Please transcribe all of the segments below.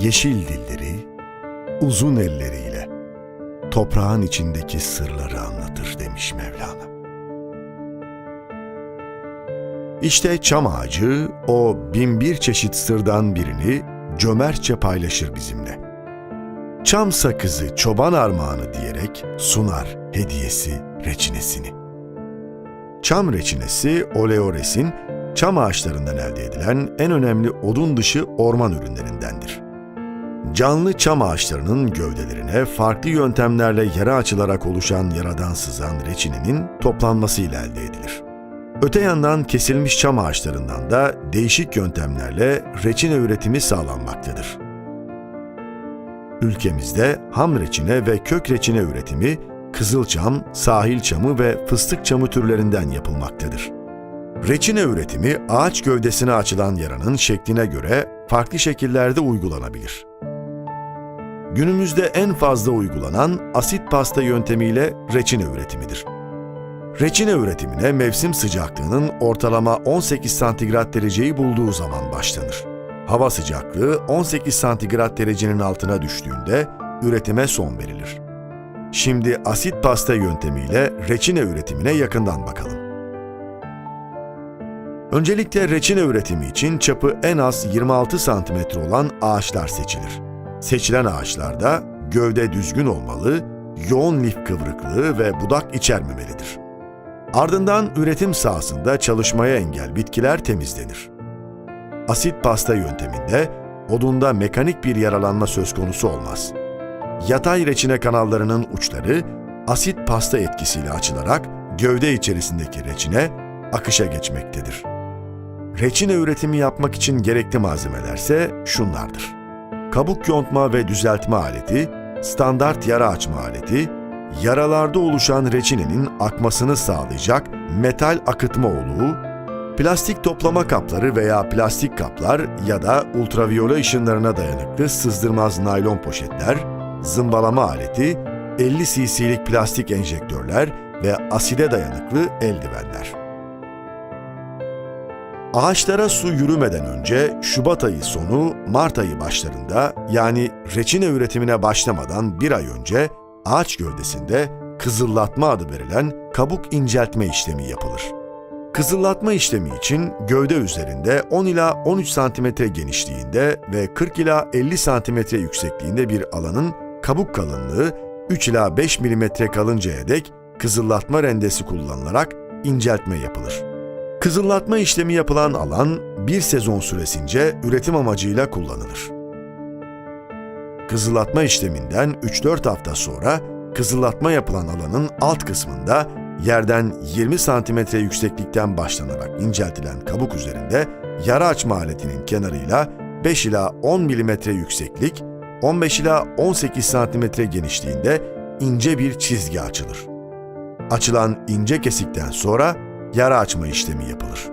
yeşil dilleri, uzun elleriyle toprağın içindeki sırları anlatır demiş Mevlana. İşte çam ağacı o binbir çeşit sırdan birini cömertçe paylaşır bizimle. Çam sakızı çoban armağanı diyerek sunar hediyesi reçinesini. Çam reçinesi oleoresin çam ağaçlarından elde edilen en önemli odun dışı orman ürünlerindendir. Canlı çam ağaçlarının gövdelerine farklı yöntemlerle yara açılarak oluşan yaradan sızan reçinenin toplanmasıyla elde edilir. Öte yandan kesilmiş çam ağaçlarından da değişik yöntemlerle reçine üretimi sağlanmaktadır. Ülkemizde ham reçine ve kök reçine üretimi kızılçam, sahil çamı ve fıstık çamı türlerinden yapılmaktadır. Reçine üretimi ağaç gövdesine açılan yaranın şekline göre farklı şekillerde uygulanabilir. Günümüzde en fazla uygulanan asit pasta yöntemiyle reçine üretimidir. Reçine üretimine mevsim sıcaklığının ortalama 18 santigrat dereceyi bulduğu zaman başlanır. Hava sıcaklığı 18 santigrat derecenin altına düştüğünde üretime son verilir. Şimdi asit pasta yöntemiyle reçine üretimine yakından bakalım. Öncelikle reçine üretimi için çapı en az 26 santimetre olan ağaçlar seçilir. Seçilen ağaçlarda gövde düzgün olmalı, yoğun lif kıvrıklığı ve budak içermemelidir. Ardından üretim sahasında çalışmaya engel bitkiler temizlenir. Asit pasta yönteminde odunda mekanik bir yaralanma söz konusu olmaz. Yatay reçine kanallarının uçları asit pasta etkisiyle açılarak gövde içerisindeki reçine akışa geçmektedir. Reçine üretimi yapmak için gerekli malzemelerse şunlardır. Kabuk yontma ve düzeltme aleti, standart yara açma aleti, yaralarda oluşan reçinenin akmasını sağlayacak metal akıtma oluğu, plastik toplama kapları veya plastik kaplar ya da ultraviyole ışınlarına dayanıklı sızdırmaz naylon poşetler, zımbalama aleti, 50 cc'lik plastik enjektörler ve aside dayanıklı eldivenler. Ağaçlara su yürümeden önce Şubat ayı sonu Mart ayı başlarında yani reçine üretimine başlamadan bir ay önce ağaç gövdesinde kızıllatma adı verilen kabuk inceltme işlemi yapılır. Kızıllatma işlemi için gövde üzerinde 10 ila 13 santimetre genişliğinde ve 40 ila 50 santimetre yüksekliğinde bir alanın kabuk kalınlığı 3 ila 5 milimetre kalıncaya dek kızıllatma rendesi kullanılarak inceltme yapılır. Kızıllatma işlemi yapılan alan bir sezon süresince üretim amacıyla kullanılır. Kızıllatma işleminden 3-4 hafta sonra kızıllatma yapılan alanın alt kısmında yerden 20 santimetre yükseklikten başlanarak inceltilen kabuk üzerinde yara açma aletinin kenarıyla 5 ila 10 milimetre yükseklik, 15 ila 18 santimetre genişliğinde ince bir çizgi açılır. Açılan ince kesikten sonra yara açma işlemi yapılır.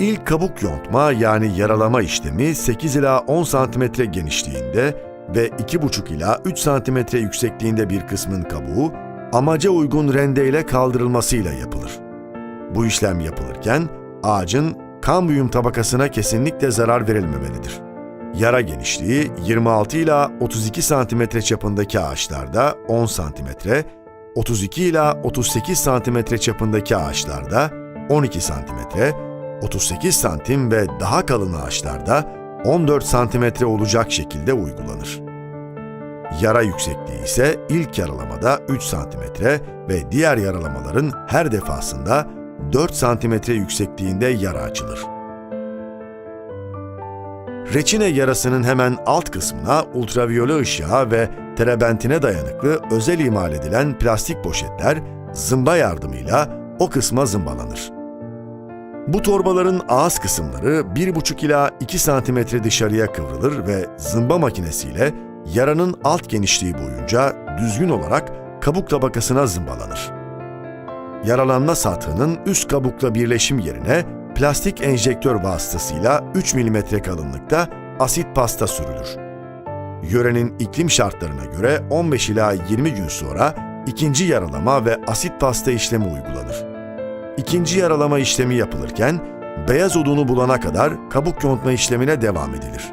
İlk kabuk yontma yani yaralama işlemi 8 ila 10 santimetre genişliğinde ve 2,5 ila 3 santimetre yüksekliğinde bir kısmın kabuğu amaca uygun rendeyle kaldırılmasıyla yapılır. Bu işlem yapılırken ağacın kambiyum tabakasına kesinlikle zarar verilmemelidir. Yara genişliği 26 ila 32 santimetre çapındaki ağaçlarda 10 santimetre, 32 ila 38 santimetre çapındaki ağaçlarda 12 santimetre, 38 santim ve daha kalın ağaçlarda 14 santimetre olacak şekilde uygulanır. Yara yüksekliği ise ilk yaralamada 3 santimetre ve diğer yaralamaların her defasında 4 santimetre yüksekliğinde yara açılır. Reçine yarasının hemen alt kısmına ultraviyole ışığa ve terebentine dayanıklı özel imal edilen plastik poşetler zımba yardımıyla o kısma zımbalanır. Bu torbaların ağız kısımları 1,5 ila 2 santimetre dışarıya kıvrılır ve zımba makinesiyle yaranın alt genişliği boyunca düzgün olarak kabuk tabakasına zımbalanır. Yaralanma sathının üst kabukla birleşim yerine plastik enjektör vasıtasıyla 3 mm kalınlıkta asit pasta sürülür. Yörenin iklim şartlarına göre 15 ila 20 gün sonra ikinci yaralama ve asit pasta işlemi uygulanır. İkinci yaralama işlemi yapılırken beyaz odunu bulana kadar kabuk yontma işlemine devam edilir.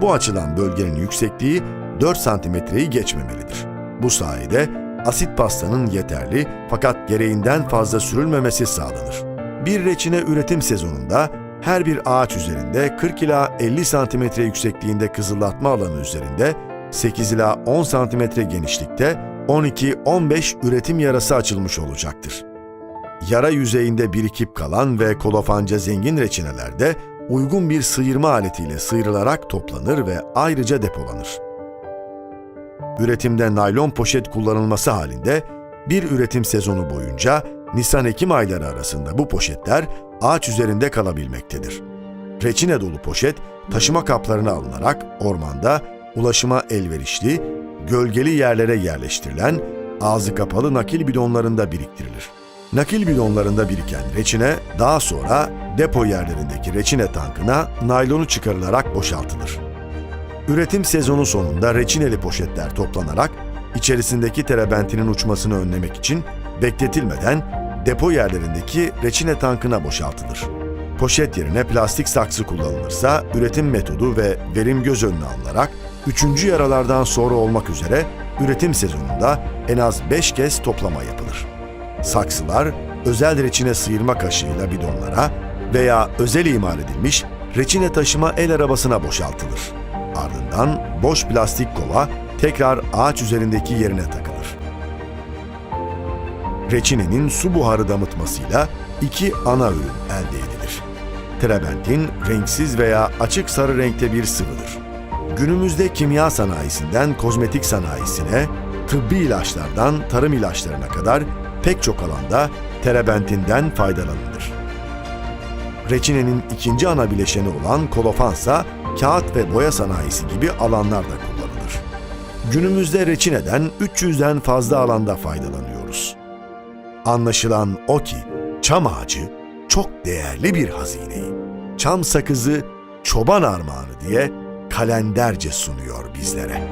Bu açılan bölgenin yüksekliği 4 santimetreyi geçmemelidir. Bu sayede asit pastanın yeterli fakat gereğinden fazla sürülmemesi sağlanır. Bir reçine üretim sezonunda her bir ağaç üzerinde 40 ila 50 santimetre yüksekliğinde kızıllatma alanı üzerinde 8 ila 10 santimetre genişlikte 12-15 üretim yarası açılmış olacaktır. Yara yüzeyinde birikip kalan ve kolofanca zengin reçinelerde uygun bir sıyırma aletiyle sıyrılarak toplanır ve ayrıca depolanır. Üretimde naylon poşet kullanılması halinde bir üretim sezonu boyunca Nisan-Ekim ayları arasında bu poşetler ağaç üzerinde kalabilmektedir. Reçine dolu poşet taşıma kaplarına alınarak ormanda ulaşıma elverişli, gölgeli yerlere yerleştirilen ağzı kapalı nakil bidonlarında biriktirilir. Nakil bidonlarında biriken reçine daha sonra depo yerlerindeki reçine tankına naylonu çıkarılarak boşaltılır. Üretim sezonu sonunda reçineli poşetler toplanarak içerisindeki terebentinin uçmasını önlemek için bekletilmeden depo yerlerindeki reçine tankına boşaltılır. Poşet yerine plastik saksı kullanılırsa üretim metodu ve verim göz önüne alınarak üçüncü yaralardan sonra olmak üzere üretim sezonunda en az 5 kez toplama yapılır. Saksılar özel reçine sıyırma kaşığıyla bidonlara veya özel imal edilmiş reçine taşıma el arabasına boşaltılır. Ardından boş plastik kova tekrar ağaç üzerindeki yerine takılır. Reçinenin su buharı damıtmasıyla iki ana ürün elde edilir. Trebentin renksiz veya açık sarı renkte bir sıvıdır. Günümüzde kimya sanayisinden kozmetik sanayisine, tıbbi ilaçlardan tarım ilaçlarına kadar pek çok alanda terebentinden faydalanılır. Reçinenin ikinci ana bileşeni olan kolofansa kağıt ve boya sanayisi gibi alanlarda kullanılır. Günümüzde reçineden 300'den fazla alanda faydalanıyoruz. Anlaşılan o ki çam ağacı çok değerli bir hazineyi. Çam sakızı çoban armağanı diye kalenderce sunuyor bizlere.